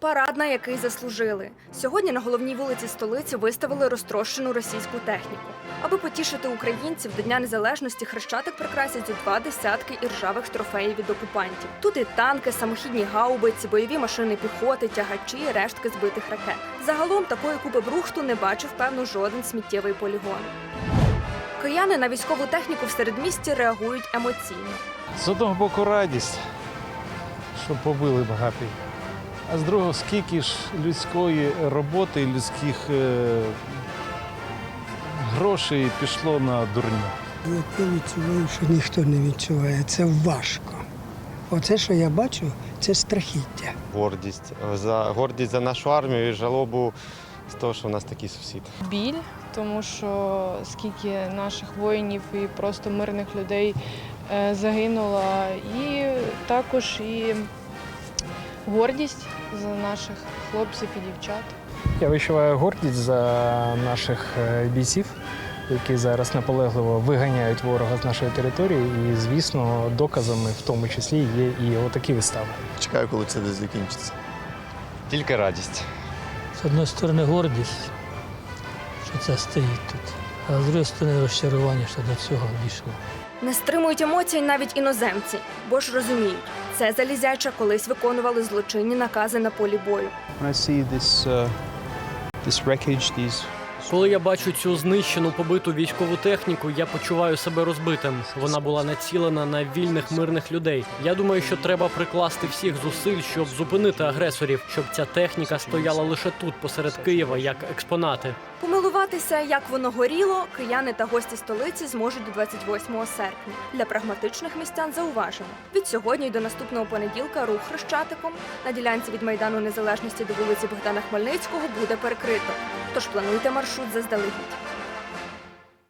Парад, на який заслужили. Сьогодні на головній вулиці столиці виставили розтрощену російську техніку. Аби потішити українців до Дня Незалежності хрещатик прикрасять у два десятки іржавих трофеїв від окупантів. Тут і танки, самохідні гаубиці, бойові машини піхоти, тягачі, рештки збитих ракет. Загалом такої купи брухту не бачив певно жоден сміттєвий полігон. Кияни на військову техніку в середмісті реагують емоційно. З одного боку радість, що побили багато. А з другого, скільки ж людської роботи, людських е, грошей пішло на дурню. От я відчуваю, що ніхто не відчуває. Це важко. Оце, що я бачу, це страхіття. гордість за гордість за нашу армію і жалобу з того, що в нас такий сусід. біль, тому що скільки наших воїнів і просто мирних людей е, загинуло, і також і гордість за наших хлопців і дівчат. Я відчуваю гордість за наших е, бійців, які зараз наполегливо виганяють ворога з нашої території. І, звісно, доказами в тому числі є і отакі вистави. Чекаю, коли це десь закінчиться. Тільки радість. З одної сторони гордість, що це стоїть тут, а з іншої сторони розчарування, що до цього дійшло. Не стримують емоцій навіть іноземці, бо ж розуміють, це залізяча колись виконували злочинні накази на полі бою. When uh, this wreckage, these Коли я бачу цю знищену побиту військову техніку, я почуваю себе розбитим. Вона була націлена на вільних мирних людей. Я думаю, що треба прикласти всіх зусиль, щоб зупинити агресорів, щоб ця техніка стояла лише тут, посеред Києва, як експонати. Помилуватися, як воно горіло, кияни та гості столиці зможуть до 28 серпня. Для прагматичних містян зауважимо. Від сьогодні й до наступного понеділка рух хрещатиком на ділянці від майдану незалежності до вулиці Богдана Хмельницького буде перекрито. Тож плануйте маршрут заздалегідь.